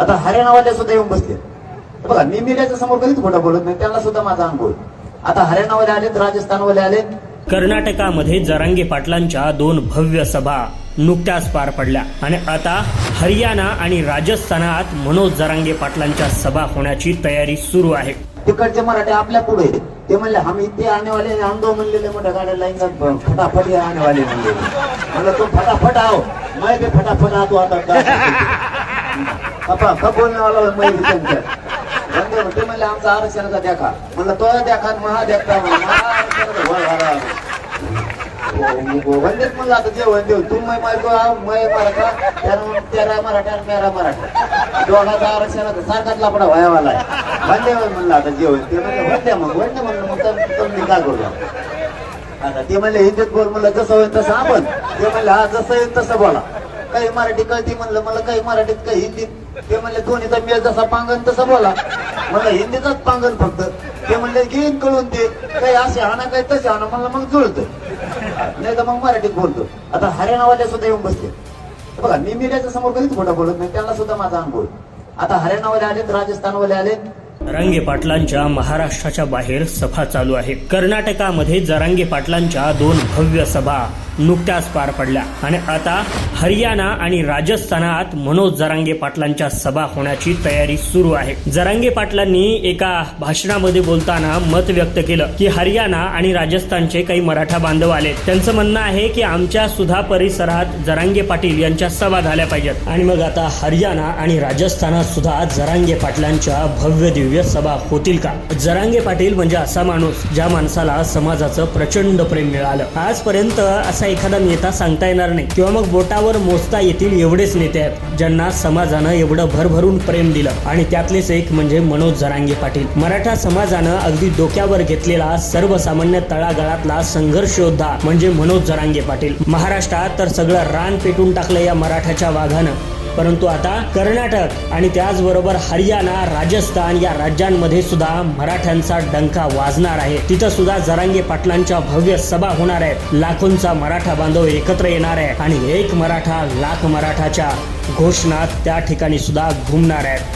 आता हरियाणावाले सुद्धा येऊन बसले. बघा मी मीडियाच्या समोर कधीच खोटं बोलत नाही त्यांना सुद्धा माझा अनुभव आहे. आता हरियाणावाले आलेत राजस्थानवाले आलेत. कर्नाटकामध्ये जरांगे पाटलांच्या दोन भव्य सभा नुकत्याच पार पडल्या. आणि आता हरियाणा आणि राजस्थानात मनोज जरांगे पाटलांच्या सभा होण्याची तयारी सुरू आहे. तिकडचे मराठी आपल्या पुढे. ते म्हणले हम इथे आने वाले हैं, हम दो म्हणलेले मोठ्या गाड्या लाईन फटाफट ये आने वाले म्हणले म्हणलं तू फटाफट आओ मैं भी फटाफट आतो आता कपा कप बोलने वाला हूं मैं म्हणते, ते म्हणले आमचा आरक्षणाचा देखा म्हणलं तो देखा आणि महा देखता म्हणलं, महा हो, हो, म्हणलं आता जेवण देऊ. तू मै मायको मै मराठा त्यानं तेरा मराठा आणि मेरा मराठा. दोघाचा आरक्षणाचा सारखाच लापडा व्हायवाला आहे. वंदे म्हणलं आता जेवण ते म्हणलं वंदे मग. वंदे म्हणलं मग तर तुम्ही काय करू आता ते म्हणले हिंदीत बोल. म्हणलं जसं होईल तसं आपण. ते म्हणलं हा जसं येईल तसं बोला. काही मराठी कळती म्हणलं मला काही मराठीत काही हिंदीत. ते म्हणले दोन्हीचा मेळ जसा पांगण तसा बोला. म्हणलं हिंदीचाच पांगण फक्त. ते म्हणले घेईन कळून ते काही असे आणा काही तसे आणा म्हणलं मग जुळत. नाही तर मग मराठीत बोलतो. आता हरियाणावाले सुद्धा येऊन बसले. बघा मी मीडियाच्या समोर कधीच खोटा बोलत नाही. त्यांना सुद्धा माझा अनुभव आता हरियाणावाले आलेत राजस्थानवाले आलेत. जरांगे पाटलांच्या महाराष्ट्राच्या बाहेर सभा चालू आहे. कर्नाटकामध्ये जरांगे पाटलांच्या दोन भव्य सभा नुकत्याच पार पडल्या. आणि आता हरियाणा आणि राजस्थानात मनोज जरांगे पाटलांच्या सभा होण्याची तयारी सुरू आहे. जरांगे पाटलांनी एका भाषणामध्ये बोलताना मत व्यक्त केलं की हरियाणा आणि राजस्थानचे काही मराठा बांधव आले. त्यांचं म्हणणं आहे की आमच्या सुधा परिसरात जरांगे पाटील यांच्या सभा झाल्या पाहिजेत. आणि मग आता हरियाणा आणि राजस्थानात सुद्धा जरांगे पाटलांच्या भव्य दिव्य सभा होतील का? जरांगे पाटील म्हणजे असा माणूस ज्या माणसाला समाजाचं प्रचंड प्रेम मिळालं. आजपर्यंत असा एखादा नेता सांगता येणार नाही. किंवा मग बोटावर मोजता येतील एवढेच नेते आहेत ज्यांना समाजानं एवढं भरभरून प्रेम दिलं. आणि त्यातलेच एक म्हणजे मनोज जरांगे पाटील. मराठा समाजानं अगदी डोक्यावर घेतलेला सर्वसामान्य तळागाळातला संघर्ष योद्धा म्हणजे मनोज जरांगे पाटील. महाराष्ट्रात तर सगळं रान पेटून टाकलं या मराठाच्या वाघानं. परंतु आता कर्नाटक आणि त्याचबरोबर हरियाणा राजस्थान या राज्यांमध्ये सुद्धा मराठ्यांचा डंका वाजणार आहे. तिथं सुद्धा जरांगे पाटलांच्या भव्य सभा होणार आहेत. लाखोंचा मराठा बांधव एकत्र येणार आहे आणि एक मराठा लाख मराठाच्या घोषणा त्या ठिकाणी सुद्धा घुमणार आहेत.